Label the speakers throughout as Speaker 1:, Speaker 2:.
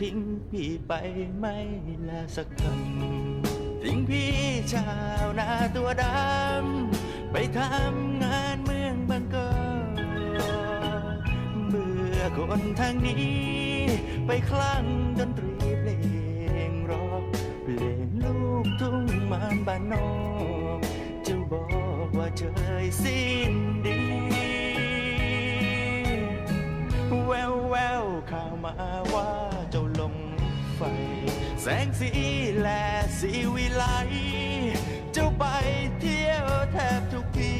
Speaker 1: ทิ้งพี่ไปไม่ลาสักคำทิ้งพี่ชาวนาตัวดำไปทำงานเมืองบางกอกเบื่อคนทางนี้ ไปคลั่งดนตรีเพลงร็อกเพลงลูกทุ่งมานบ้านนอกจะบอกว่าเจยสิ้นดี แสงสีและสีวิไลเจ้าไปเที่ยวแทบทุกที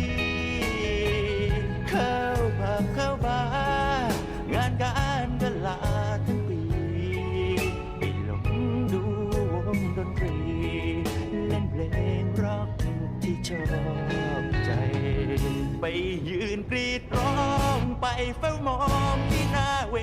Speaker 1: เข้าผับเข้าบาร์งานการก็ลาทั้งปีไปหลงดูวงดนตรี เล่นเพลงร็อกที่ชอบใจ ไปยืนกรีดร้องไปเฝ้ามองที่หน้าเว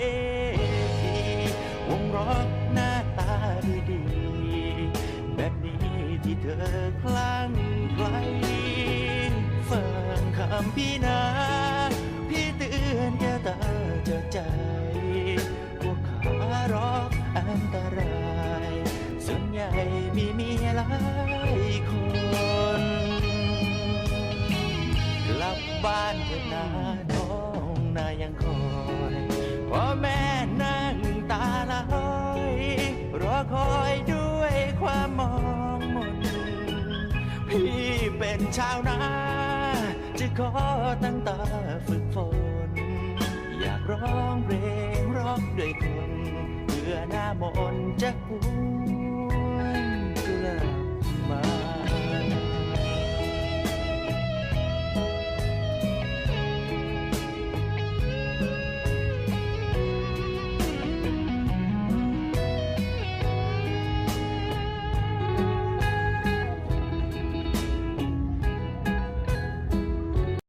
Speaker 1: ำพี่นาพี่เตือนแค่ตาเจอใจพวกขารอกอันตราย ส่วนใหญ่มีเมียหลายคน กลับบ้านเถิดนาท้องนายังคอยพ่อแม่นั่งตาลอยรอคอยด้วยความมองมนพี่เป็นชาวนา จะขอตั้งตาฝึกฝน อยากร้องเพลงร้องด้วยคนเพื่อหน้ามนต์จะห